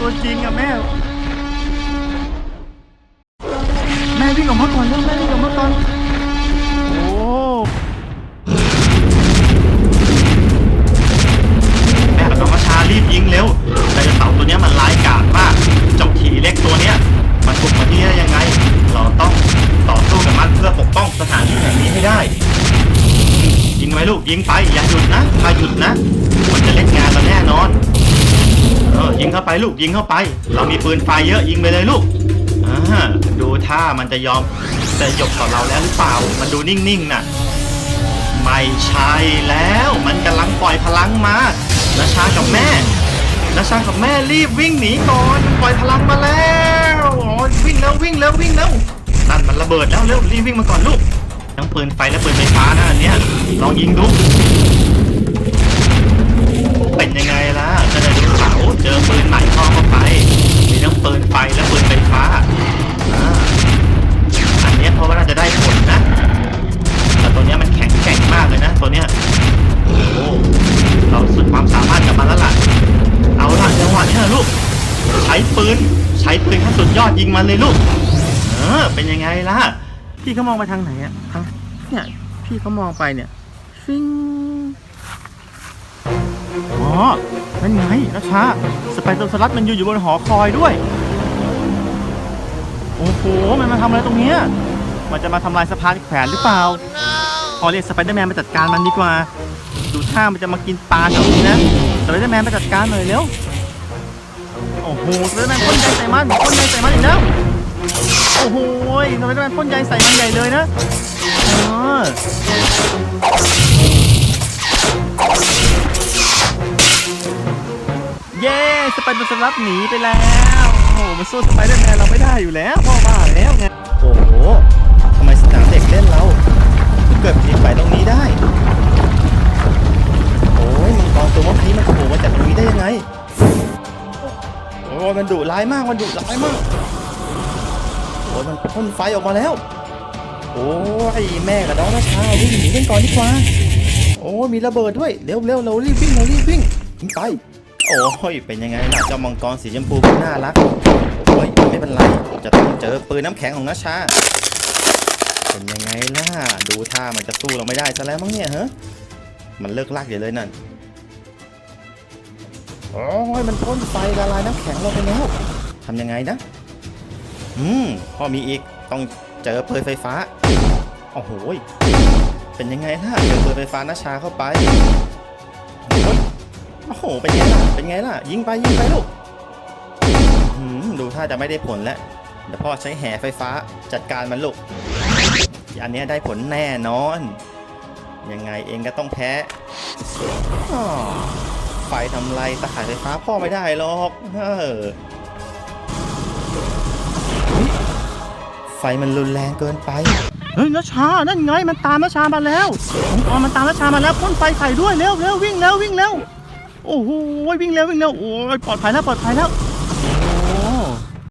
ตัวจริงอะแม่ แม่วิ่งออกมาก่อนเร็วแม่วิ่งออกมาก่อน โอ้แม่กับน้องกระชารีบยิงเร็วไดโนเสาร์ตัวเนี้ยมันร้ายกาจมาก เจ้าขี่เล็กตัวเนี้ย มันบุกมาที่นี่ได้ยังไง เราต้องต่อสู้กับมันเพื่อปกป้องสถานที่แห่งนี้ให้ได้ ยิงไว้ลูกยิงไปอย่าหยุดนะถ้าหยุดนะ มันจะเล่นงานเราแน่นอน เออยิงเข้าไปลูกยิงเข้าไป เรามีปืนไฟเยอะยิงไปเลยลูกอ่าดูท่ามันจะยอมจะหยกต่อเราแล้วหรือเปล่า มันดูนิ่งๆน่ะ ไม่ใช่แล้วมันกำลังปล่อยพลังมานาชากับแม่นาชากับแม่รีบวิ่งหนีก่อนมันปล่อยพลังมาแล้วอ๋อวิ่งแล้ววิ่งแล้ววิ่งแล้วนั่นมันระเบิดแล้วเร็วรีบวิ่งมาก่อนลูกทั้งปืนไฟและปืนไฟฟ้านะอันเนี้ยลองยิงดูเป็นยังไง ช้ปืนขั้นสุดยอดยิงมันเลยลูก เออ เป็นยังไงล่ะ พี่เขามองไปทางไหนอะทางเนี่ย พี่เขามองไปเนี่ยฟิงอ๋อนั่นไงนะชาสไปโตสลัดมันอยู่อยู่บนหอคอยด้วย โอ้โห มันมาทำอะไรตรงเนี้ย มันจะมาทำลายสะพานแขวนหรือเปล่าพอเรียกสไปเดอร์แมนมาจัดการมันดีกว่า ดูท่ามันจะมากินปลาแถวนี้นะ สไปเดอร์แมนมาจัดการหน่อยเร็ว โอ้โหสไปเดอร์แมนพ่นใยใส่มันพ่นใยใส่มันอีกแล้วโอ้โหสไปเดอร์แมนพ่นใยใส่มันใหญ่เลยนะเออเย้สไปเดอร์สลัดหนีไปแล้ว โอ้โหมันสู้สไปเดอร์แมนเราไม่ได้อยู่แล้วพ่อบ้าแล้วไงโอ้โหทำไมสนามเด็กเล่นเราถึงเกิดแผ่นไหวตรงนี้ได้ โอ้ยมังกรตัวเมื่อกี้มันโผล่มาจากตรงนี้ได้ยังไง โอ้ยมันดุร้ายมากมันดุร้ายมากโอ้ยมันพ่นไฟออกมาแล้ว โอ้ยแม่กับน้องราชาวิ่งหนีกันก่อนดีกว่าโอ้มีระเบิดด้วยเร็วเร็วเรารีบวิ่งเรารีบวิ่งวิ่งไปโอ้ยเป็นยังไงล่ะเจ้ามังกรสีชมพูน่ารักโอ้ยไม่เป็นไรจะต้องเจอปืนน้ำแข็งของนาชาเป็นยังไงล่ะดูท่ามันจะสู้เราไม่ได้ซะแล้วมั้งเนี่ยฮะมันเลิกลากอย่าเลยนั่น โอ้ยมันพ่นไฟละลายน้ำแข็งเราไปแล้วทำยังไงนะ อืมพ่อมีอีกต้องเจอปืนไฟฟ้าโอ้โหเป็นยังไงล่ะเจอปืนไฟฟ้านาชาเข้าไปโอ้โหเป็นไงล่ะเป็นไงล่ะ ยิงไปยิงไปลูกดูท่าจะไม่ได้ผลแล้วเดี๋ยวพ่อใช้แห่ไฟฟ้าจัดการมันลูกอันนี้ได้ผลแน่นอน ยังไงเองก็ต้องแพ้ ไฟทำไรตะข่ายไฟฟ้าพ่อไม่ได้หรอกเออเฮ้ยไฟมันรุนแรงเกินไป เฮ้ยนัชชา นั่นไง มันตามนัชชามาแล้วมังกรมันตามนัชชามาแล้วพ่นไฟใส่ด้วยเร็วเร็ววิ่งแล้ววิ่งแล้ว โอ้โหวิ่งเร็ววิ่งเร็วโอ้ยปลอดภัยแล้วปลอดภัยแล้ว